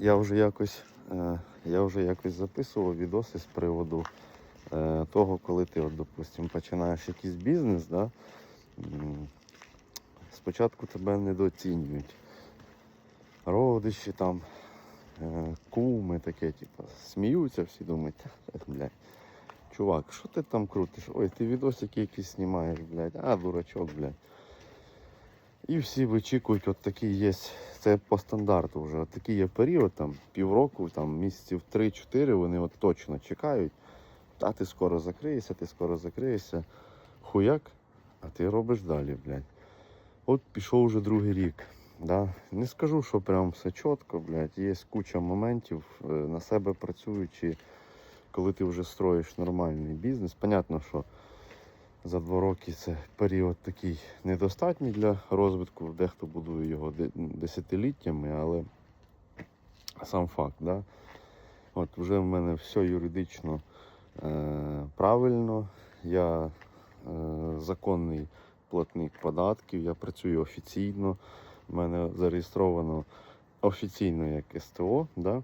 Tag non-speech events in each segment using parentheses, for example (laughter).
я вже якось, е, я вже якось записував відоси з приводу е, того, коли ти, от, допустим, починаєш якийсь бізнес, да, спочатку тебе недооцінюють. Родичі там, е, куми таке, типу, сміються, всі думають, «Та, блядь, чувак, що ти там крутиш? Ой, ти відосики якісь знімаєш, блядь, а дурачок, блядь. І всі вичікують, от такий є, це по стандарту вже. От такий є період, там півроку, там місяців 3-4 вони от точно чекають. А ти скоро закриєшся, ти скоро закриєшся. Хуяк, а ти робиш далі, блядь. От пішов вже другий рік. Да? Не скажу, що прям все чітко, блядь. Є куча моментів е, на себе працюючи, коли ти вже строїш нормальний бізнес. Понятно, що за два роки це період такий недостатній для розвитку. Дехто будує його десятиліттями, але сам факт, да? От вже в мене все юридично е, правильно. Я е, законний платник податків, я працюю офіційно. У мене зареєстровано офіційно як СТО. Да?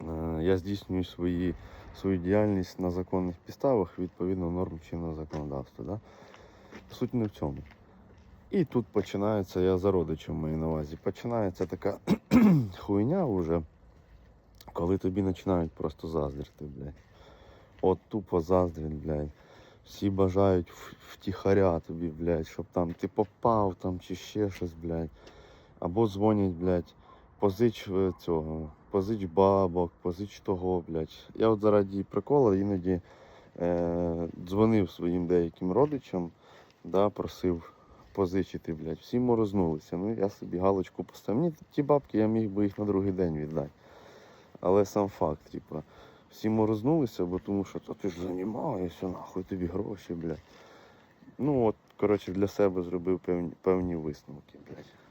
Е, я здійснюю свої, свою діяльність на законних підставах відповідно норм чинного законодавства. Да? Суть не в цьому. І тут починається, я за родичем маю на увазі, починається така (clears throat) хуйня вже, коли тобі починають просто заздрити, блядь. От тупо заздрять, блядь. Всі бажають втіхаря тобі, блядь, щоб там ти попав там чи ще щось, блядь. Або дзвонять, блядь, позич е, цього, позич бабок, позич того, блядь. Я от заради прикола іноді е, дзвонив своїм деяким родичам, да, просив позичити, блядь. Всі морознулися. Ну я собі галочку поставив. Ні, ті бабки я міг би їх на другий день віддати. Але сам факт, типа, всі морознулися, бо тому що то ти ж займаєшся, нахуй тобі гроші, блядь. Ну от, коротше, для себе зробив певні, певні висновки, блядь.